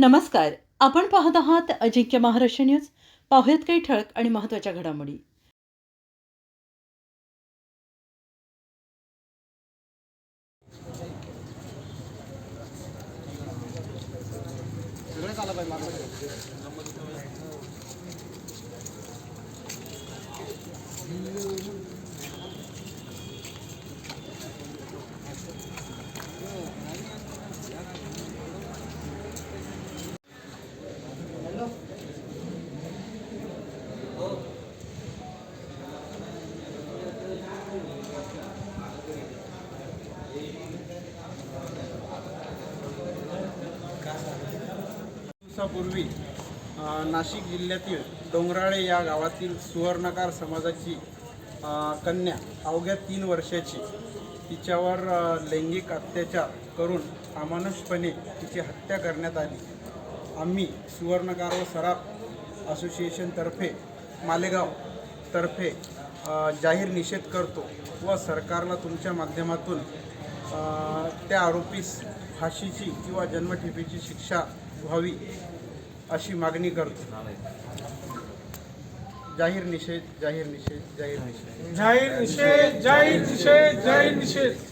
नमस्कार. आपण पाहत आहात अजिंक्य महाराष्ट्र न्यूज. पाहुयात काही ठळक आणि महत्त्वाच्या घडामोडी. दिवसापूर्वी नाशिक जिल्ह्यातील डोंगराळे या गावातील सुवर्णकार समाजाची कन्या अवघ्या तीन वर्षाची तिच्यावर लैंगिक अत्याचार करून अमानुषपणे तिची हत्या करण्यात आली. आम्ही सुवर्णकार व सराफ असोसिएशनतर्फे मालेगाव तर्फे जाहीर निषेध करतो व सरकारला तुमच्या माध्यमातून त्या आरोपीस फाशीची किंवा जन्मठेपेची शिक्षा व्हावी अशी मागणी करतो. जाहीर निषेध जाहीर निषेध जाहीर निषेध. जाहीर निषेध जाहीर निषेध जाहीर निषेध.